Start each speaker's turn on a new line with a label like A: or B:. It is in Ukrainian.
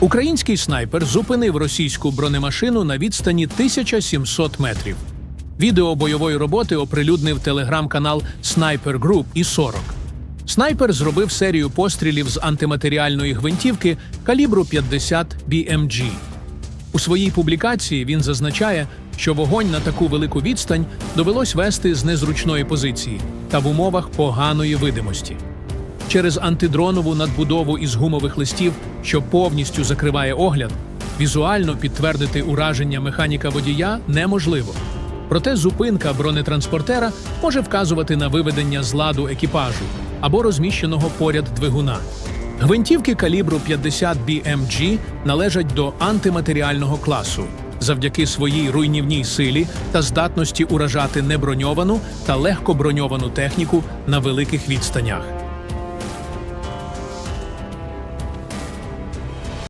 A: Український снайпер зупинив російську бронемашину на відстані 1700 метрів. Відео бойової роботи оприлюднив телеграм-канал Sniper Group і 40. Снайпер зробив серію пострілів з антиматеріальної гвинтівки калібру 50 BMG. У своїй публікації він зазначає, що вогонь на таку велику відстань довелось вести з незручної позиції та в умовах поганої видимості. Через антидронову надбудову із гумових листів, що повністю закриває огляд, візуально підтвердити ураження механіка водія неможливо. Проте зупинка бронетранспортера може вказувати на виведення з ладу екіпажу або розміщеного поряд двигуна. Гвинтівки калібру 50 BMG належать до антиматеріального класу завдяки своїй руйнівній силі та здатності уражати неброньовану та легкоброньовану техніку на великих відстанях.